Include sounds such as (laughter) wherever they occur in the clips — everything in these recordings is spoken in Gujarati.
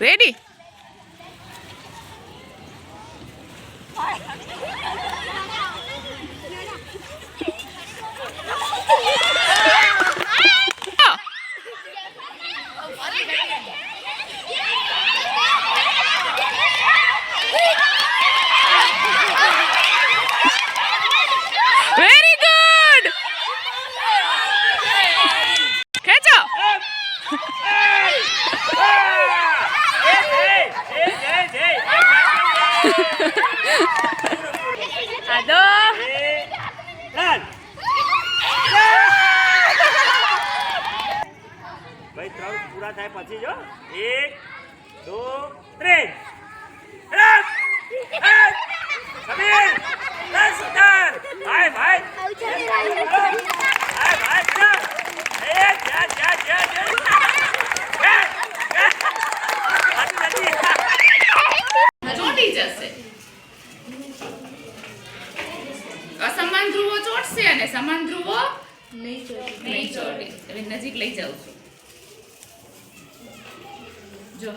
Ready? પૂરા થાય પછી જો. એક દો ત્રણ! સમીર! ભાઈ ભાઈ. ભાઈ ભાઈ! ચોંટી ધ્રુવો ચોટશે અને સમાન ધ્રુવો નહીં ચોટે. હવે નજીક લઈ જાઉં છું. જો.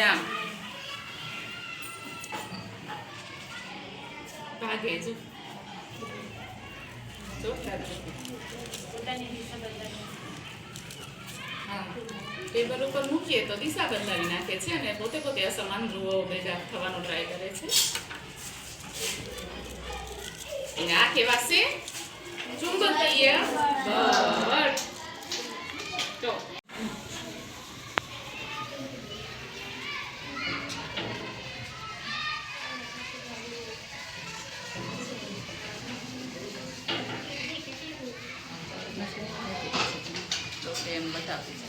આમ. ભાગે જો. ટેબલ ઉપર મૂકીએ તો દિશા બદલાવી નાખે છે અને પોતે પોતે અસમાન ધ્રુવો ભેગા થવાનો ટ્રાય કરે છે. અને આ કહેવાશે ચુંબકીય બળ જો તો એમ બતાવી છે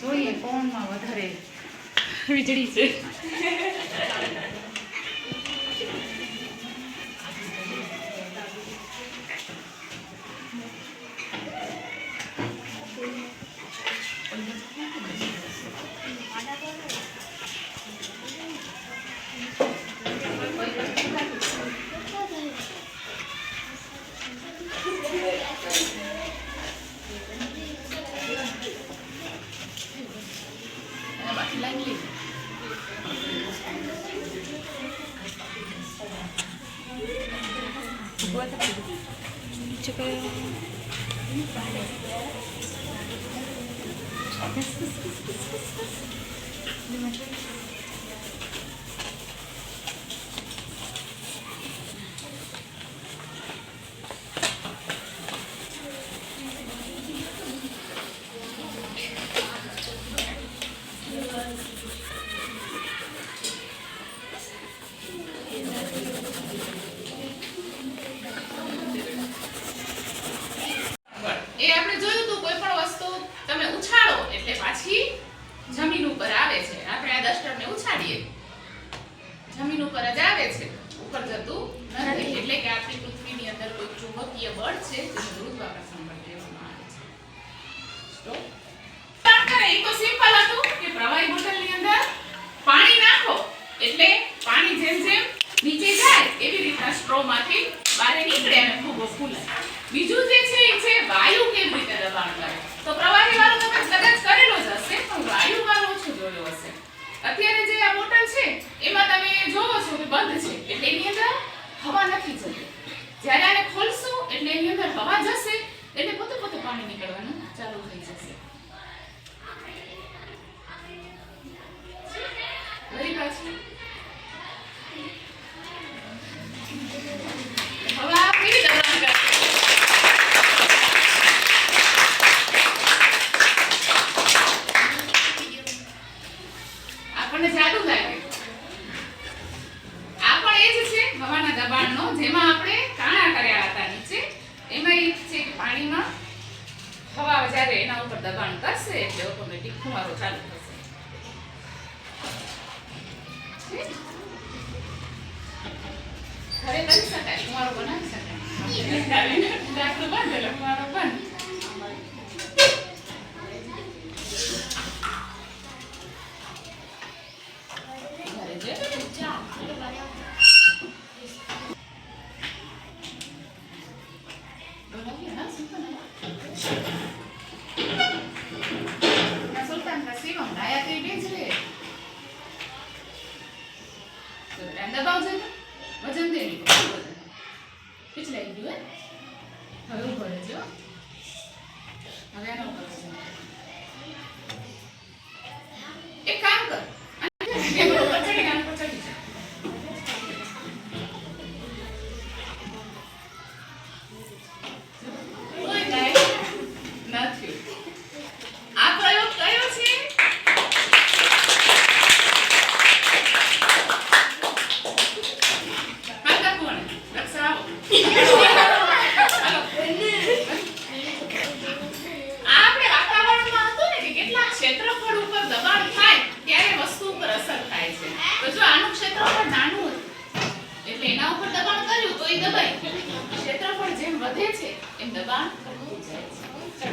જોઈએ કોણમાં વધારે વીજળી છે. lightly. Buat apa? Coba. એ આપણે જોયું હતું કોઈ પણ વસ્તુ તમે ઉછાળો એટલે પાછી જમીન ઉપર આવે છે. આપણે આ ડસ્ટરને ઉછાળીએ. જમીન ઉપર જ આવે છે. ઉપર જતું નથી. એટલે કે આપણી પૃથ્વીની અંદર કોઈ ચુંબકીય બળ છે જેને ગુરુત્વાકર્ષણ બળ કહેવામાં આવે છે. તો કરે. એ તો સિમ્પલ હતું કે પ્રવાહી બોટલની અંદર પાણી નાખો. એટલે પાણી જેમ જેમ નીચે જાય એવી રીતના સ્ટ્રોમાંથી બહાર નીકળે અને ફૂગો ફૂલાય. બીજું જે પાણી નીકળવાનું ચાલુ થઈ જશે. આપણને જાદુ લાગે. આ એ જ છે, હવાના દબાણનો, જેમાં આપણે ઘરે કરી શકાય તમારો બનાવી શકાય. (laughs) દબાવજો. વજન દેવી. સોય દબાય. ક્ષેત્રફળ જેમ વધે છે એમ દબાણ કરવું જાય છે.